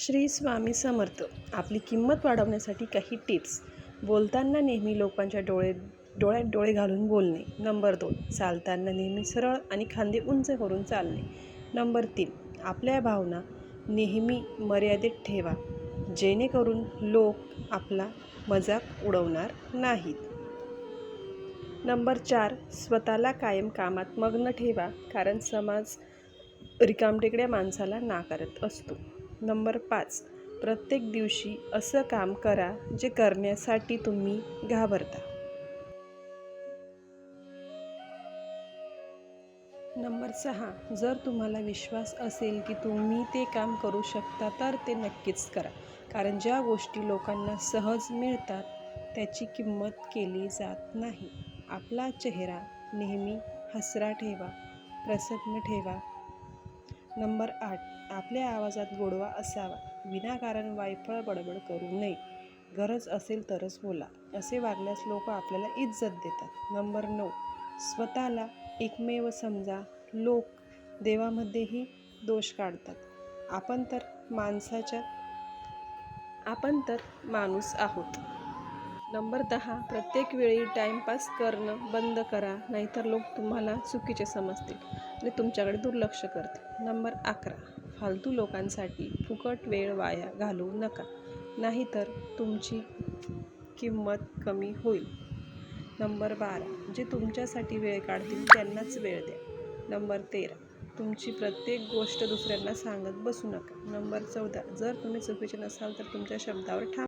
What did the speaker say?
श्री स्वामी समर्थ. आपली किंमत वाढवण्यासाठी काही टिप्स. बोलताना नेहमी लोकांच्या डोळे डोळ्यात डोळे घालून बोलणे. नंबर दोन चालताना नेहमी सरळ आणि खांदे उंच करून चालणे. नंबर तीन आपल्या भावना नेहमी मर्यादित ठेवा जेणेकरून लोक आपला मजाक उडवणार नाहीत. नंबर चार स्वतःला कायम कामात मग्न ठेवा कारण समाज रिकामटेकड्या माणसाला नाकारत असतो. नंबर पाच. प्रत्येक दिवशी असं काम करा जे करण्यासाठी तुम्ही घाबरता. नंबर सहा. जर तुम्हाला विश्वास असेल की तुम्ही ते काम करू शकता तर ते नक्कीच करा. कारण ज्या गोष्टी लोकांना सहज मिळतात त्याची किंमत केली जात नाही. आपला चेहरा नेहमी हसरा ठेवा प्रसन्न ठेवा नंबर आठ आपल्या आवाजात गोडवा असावा. विनाकारण वायफळ बडबड करू नये. गरज असेल तरच बोला. असे वागल्यास लोक आपल्याला इज्जत देतात. नंबर नऊ स्वतःला एकमेव समजा. लोक देवामध्येही दोष काढतात. आपण तर माणसाच्या आपण तर माणूस आहोत. नंबर दहा प्रत्येक वेळी टाईमपास करणं बंद करा नाहीतर लोक तुम्हाला चुकीचे समजतील आणि तुमच्याकडे दुर्लक्ष करतील. नंबर अकरा फालतू लोकांसाठी फुकट वेळ वाया घालवू नका नाहीतर तुमची किंमत कमी होईल. नंबर बारा जे तुमच्यासाठी वेळ काढतील त्यांनाच वेळ द्या. नंबर तेरा तुमची प्रत्येक गोष्ट दुसऱ्यांना सांगत बसू नका. नंबर चौदा जर तुम्ही चुकीचे नसाल तर तुमच्या शब्दावर ठाम